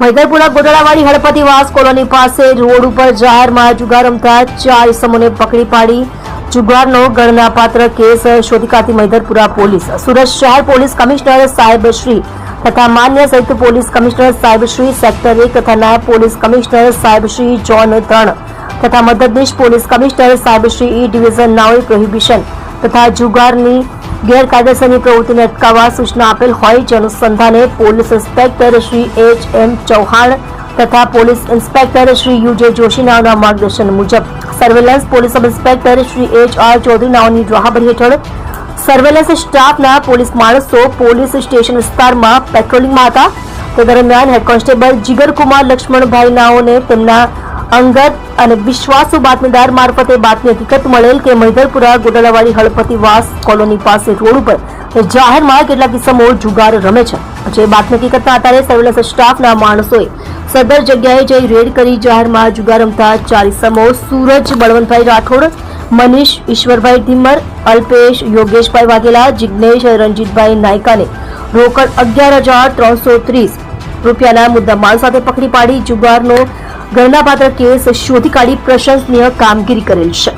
Maidarpura Godalawadi Halpativas colony પાસે road ઉપર જાહેરમાં જુગાર રમતા ચાર ઇસમોને પકડી પાડી જુગારનો ગણનાપાત્ર કેસ શોધી કાઢી મૈદરપુરા પોલીસ. સુરત શહેર પોલીસ કમિશનર સાહેબ શ્રી તથા માન્ય સંયુક્ત પોલીસ કમિશનર સાહેબ શ્રી સેક્ટર એક તથા નાયબ પોલીસ કમિશનર સાહેબ શ્રી જોન ત્રણ તથા મદદનીશ પોલીસ કમિશનર સાહેબ શ્રી ઈ ડિવિઝન નાઓએ પ્રોહિબિશન તથા જુગારની ગેરકાયદેસરની પ્રવૃત્તિને અટકાવવા સૂચના આપેલ હોય જે અનુસંધાને police inspector Shri H M Chauhan તથા police inspector Shri U J જોશીનાઓના માર્ગદર્શન મુજબ surveillance police sub inspector Shri H R ચૌધરીનાઓની રાહબરી હેઠળ સર્વેલન્સ સ્ટાફના પોલીસ માણસો પોલીસ સ્ટેશન વિસ્તારમાં પેટ્રોલિંગમાં હતા. તે દરમિયાન હેડ કોન્સ્ટેબલ જીગરકુમાર લક્ષ્મણભાઈ નાઓને તેમના અંગત અને વિશ્વાસુ બાતમીદાર મારફતે બાતમી હકીકત મળેલ કે મહિધરપુરા ગોડાલાવાડી હળપતિવાસ કોલોની પાસે રોડ ઉપર જાહેરમાં કેટલાક કિસ્મો જુગાર રમે છે. જે બાતમી હકીકતના આધારે સર્વેલન્સ સ્ટાફના માણસોએ સદર જગ્યાએ જઈ રેડ કરી જાહેરમાં જુગાર રમતા ચાર ઇસમો સૂરજ, બળવંતભાઈ રાઠોડ, મનીષ, ઈશ્વરભાઈ ધીમર, અલ્પેશ, યોગેશભાઈ વાઘેલા જિજ્ઞેશ રણજીતભાઈ નાયકાને રોકડ અગિયાર હજાર ત્રણસો ત્રીસ રૂપિયાના મુદ્દા માલ સાથે પકડી પાડી જુગારનો ગણનાપાત્ર કેસ શોધી કાઢી પ્રશંસનીય કામગીરી કરેલ છે.